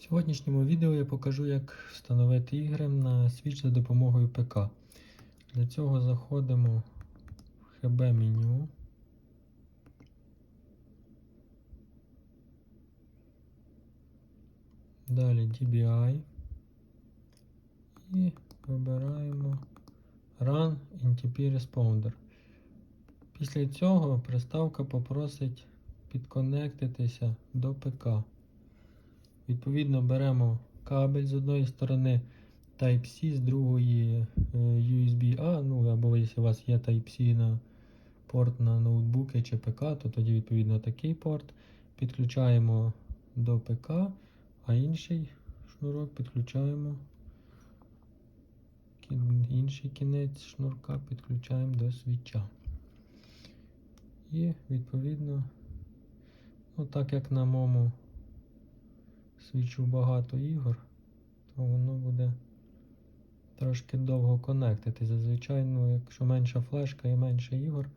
В сьогоднішньому відео я покажу, як встановити ігри на Switch за допомогою ПК. Для цього заходимо в ХБ меню. Далі DBI. І вибираємо Run NTP Responder. Після цього приставка попросить підконектитися до ПК. Відповідно, беремо кабель з одної сторони Type-C, з другої е, USB-A, ну або якщо у вас є Type-C на порт на ноутбуки чи ПК, то тоді відповідно такий порт. Підключаємо до ПК, а інший шнурок підключаємо. Інший кінець шнурка підключаємо до свіча. І відповідно, ну так як на моєму свічу багато ігор, то воно буде трошки довго конектити. Зазвичай, ну, якщо менша флешка і менше ігор,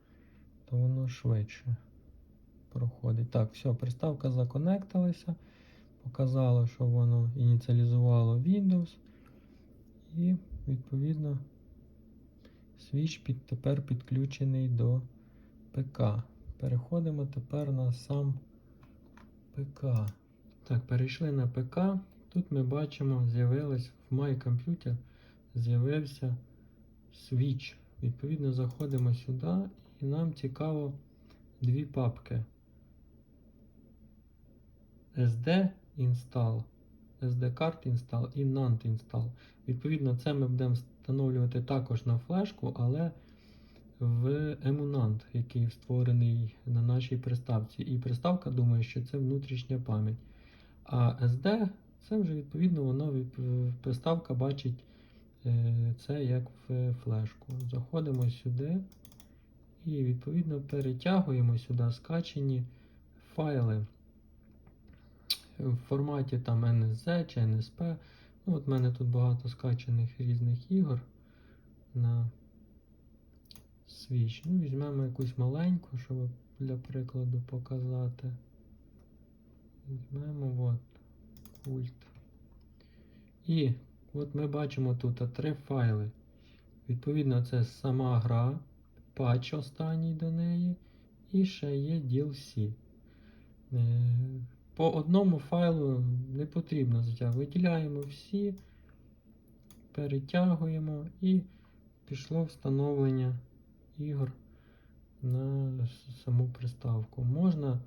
то воно швидше проходить. Так, все, приставка законектилася, показало, що воно ініціалізувало Windows. І, відповідно, свіч під, тепер підключений до ПК. Переходимо тепер на сам ПК. Так, перейшли на ПК. Тут ми бачимо, з'явилось в My Computer з'явився Switch. Відповідно, заходимо сюди і нам цікаво дві папки. SD Install, SD Card Install і NAND Install. Відповідно, це ми будемо встановлювати також на флешку, але в Emunant, який створений на нашій приставці. І приставка думає, що це внутрішня пам'ять. А SD це вже відповідно воно приставка бачить е, це як в флешку. Заходимо сюди і відповідно перетягуємо сюди скачені файли в форматі там NSZ чи NSP. Ну, от в мене тут багато скачаних різних ігор на Switch. Ну, візьмемо якусь маленьку, щоб для прикладу показати. Візьмемо от культ. І от ми бачимо тут три файли. Відповідно, це сама гра, патч останній до неї, і ще є DLC. Е, По одному файлу не потрібно затягувати. Виділяємо всі, перетягуємо і пішло встановлення ігор на саму приставку. Можна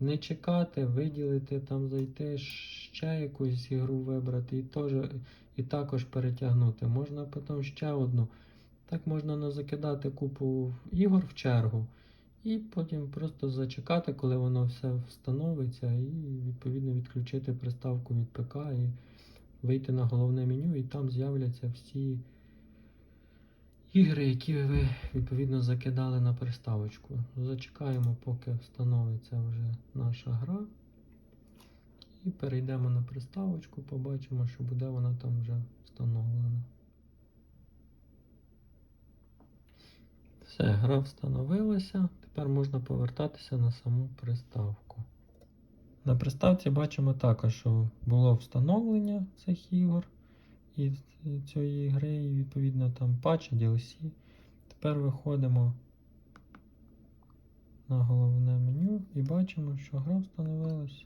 не чекати, виділити, там зайти, ще якусь ігру вибрати і, теж, і також перетягнути. Можна потім ще одну. Так можна не закидати купу ігор в чергу. І потім просто зачекати, коли воно все встановиться, і відповідно відключити приставку від ПК і вийти на головне меню, і там з'являться всі ігри, які ви відповідно закидали на приставочку. Зачекаємо, поки встановиться вже наша гра. І перейдемо на приставочку, побачимо, що буде вона там вже встановлена. Все, гра встановилася. Тепер можна повертатися на саму приставку. На приставці бачимо також, що було встановлення цих ігор і цієї гри, і відповідно там патч, DLC. Тепер виходимо на головне меню і бачимо, що гра встановилась.